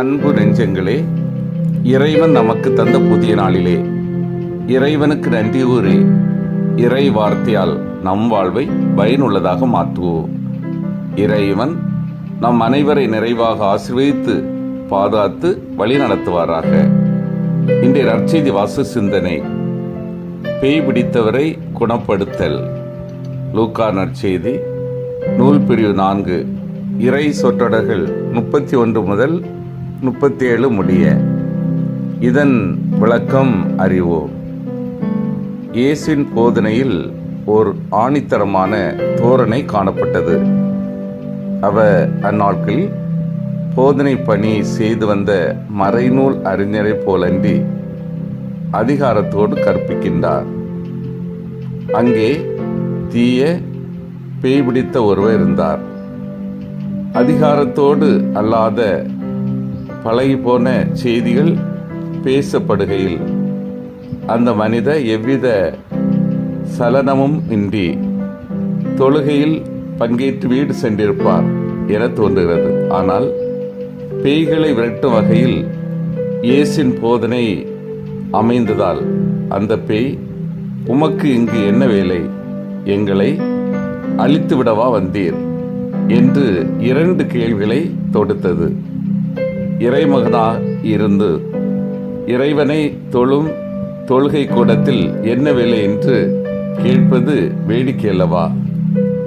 அன்பு நெஞ்சங்களே இறைவன் நமக்கு தந்த புதிய நாளிலே இறைவனுக்கு நன்றி கூறி இறை வார்த்தையால் நம் வாழ்வை பயனுள்ளதாக மாற்றுவோம். இறைவன் நம் அனைவரை நிறைவாக ஆசீர்வதித்து பாதுகாத்து வழி நடத்துவாராக. இன்றைய நற்செய்தி வாசு சிந்தனை பேய் பிடித்தவரை குணப்படுத்தல். லூக்கா நற்செய்தி நூல் பிரிவு நான்கு இறை சொற்றொடர்கள் முப்பத்தி ஒன்று முதல் முப்பத்தி ஏழு முடிய. இதன் விளக்கம் அறிவோம். இயேசுவின் போதனையில் ஓர் ஆணித்தரமான தோரணை காணப்பட்டது. அவ அந்நாட்களில் போதனை பணி செய்து வந்த மறைநூல் அறிஞரைப் போலன்றி அதிகாரத்தோடு கற்பிக்கின்றார். அங்கே தீய பேய் பிடித்த ஒருவர் இருந்தார். அதிகாரத்தோடு அல்லாத பழகி போன செய்திகள் பேசப்படுகையில் அந்த மனித எவ்வித சலனமும் இன்றி தொழுகையில் பங்கேற்று வீடு சென்றிருப்பார் என தோன்றுகிறது. ஆனால் பேய்களை விரட்டும் வகையில் இயேசின் போதனை அமைந்ததால் அந்த பேய் உமக்கு இங்கு என்ன வேலை? எங்களை அழித்து விடவா வந்தீர்? என்று இரண்டு கேள்விகளை தொடுத்தது. இறைமகனா இருந்து. இறைவனை தொழும் தொழுகை கூடத்தில் என்ன வேலை என்று கேட்பது வேடிக்கை அல்லவா?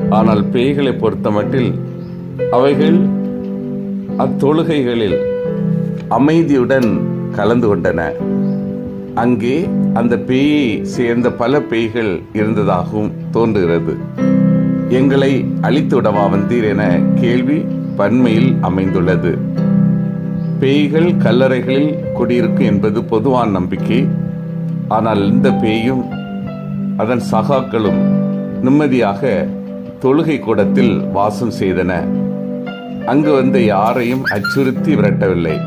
ஆனால் பேய்களை பொறுத்தமட்டில் அவைகள் அத்தொழுகைகளில் அமைதியுடன் கலந்து கொண்டன. அங்கே அந்த பேயை சேர்ந்த பல பேய்கள் இருந்ததாகவும் தோன்றுகிறது. எங்களை அழித்துவிடவா வந்தீர் என கேள்வி பன்மையில் அமைந்துள்ளது. பேய்கள் கல்லறைகளில் குடியிருக்கும் என்பது பொதுவான நம்பிக்கை. ஆனால் இந்த பேயும் அதன் சகாக்களும் நிம்மதியாக தொழுகை கூடத்தில் வாசம் செய்தன. அங்கு வந்த யாரையும் அச்சுறுத்தி விரட்டவில்லை.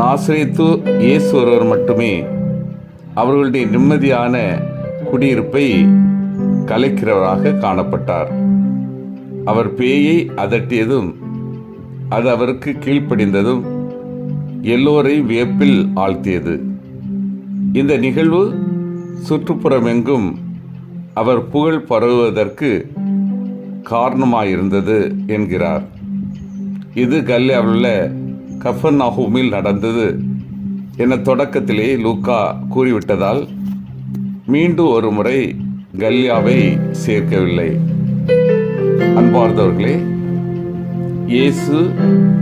நாசிரியத்து இயேசு ஒருவர் மட்டுமே அவர்களுடைய நிம்மதியான குடியிருப்பை கலைக்கிறவராக காணப்பட்டார். அவர் பேயை அதட்டியதும் அது அவருக்கு கீழ்ப்படிந்ததும் எல்லோரையும் வியப்பில் ஆழ்த்தியது. இந்த நிகழ்வு சுற்றுப்புறமெங்கும் அவர் புகழ் பரவுவதற்கு காரணமாயிருந்தது என்கிறார். இது கல்யாவுள்ள கஃபன் நஹூமில் நடந்தது என தொடக்கத்திலே லூக்கா கூறிவிட்டதால் மீண்டும் ஒரு முறை கல்யாவை சேர்க்கவில்லை. அன்பார்ந்தவர்களே இயேசு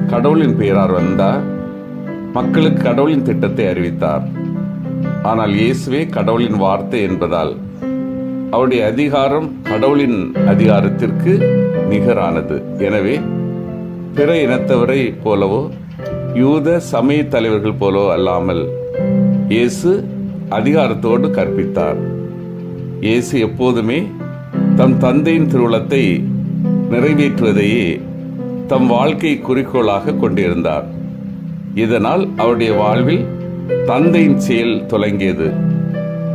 கடவுளின் பெயரார் வந்தார். மக்களுக்கு கடவுளின் திட்டத்தை அறிவித்தார். ஆனால் இயேசுவே கடவுளின் வார்த்தை என்பதால் அவருடைய அதிகாரம் கடவுளின் அதிகாரத்திற்கு நிகரானது. எனவே பிற இனத்தவரை போலவோ யூத சமய தலைவர்கள் போலவோ அல்லாமல் இயேசு அதிகாரத்தோடு கற்பித்தார். இயேசு எப்போதுமே தம் தந்தையின் திருவுளத்தை நிறைவேற்றுவதையே தம் வாழ்க்கை குறிக்கோளாக கொண்டிருந்தார். இதனால் அவருடைய வாழ்வில் தந்தையின் செயல் தொடங்கியது.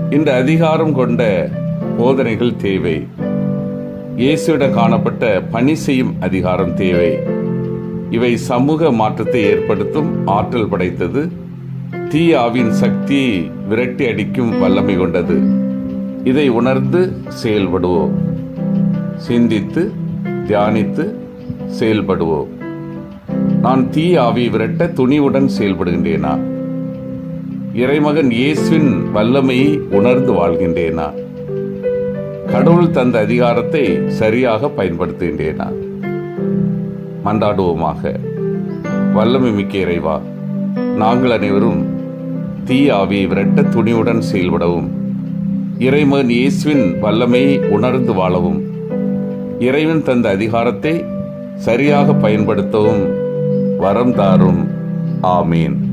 இந்த அதிகாரம் கொண்ட போதனைகள் தேவை. இயேசுவிடம் காணப்பட்ட பணி செய்யும் அதிகாரம் தேவை. இவை சமூக மாற்றத்தை ஏற்படுத்தும் ஆற்றல் படைத்தது. தீயாவின் சக்தியை விரட்டி அடிக்கும் வல்லமை கொண்டது. இதை உணர்ந்து செயல்படுவோம். சிந்தித்து தியானித்து செயல்படுவோம். நான் தீ ஆவி விரட்ட துணிவுடன் செயல்படுகின்றேனா? இறைமகன் இயேசுவின் வல்லமையை உணர்ந்து வாழ்கின்றேனா? கடவுள் தந்த அதிகாரத்தை சரியாக பயன்படுத்துகின்றேனா? மன்றாடுவோமாக வல்லமை மிக்க இறைவா நாங்கள் அனைவரும் தீ ஆவியை விரட்ட துணிவுடன் செயல்படவும் இறைமகன் இயேசுவின் வல்லமையை உணர்ந்து வாழவும் இறைவன் தந்த அதிகாரத்தை சரியாக பயன்படுத்தவும் வரம் தாரும். ஆமீன்.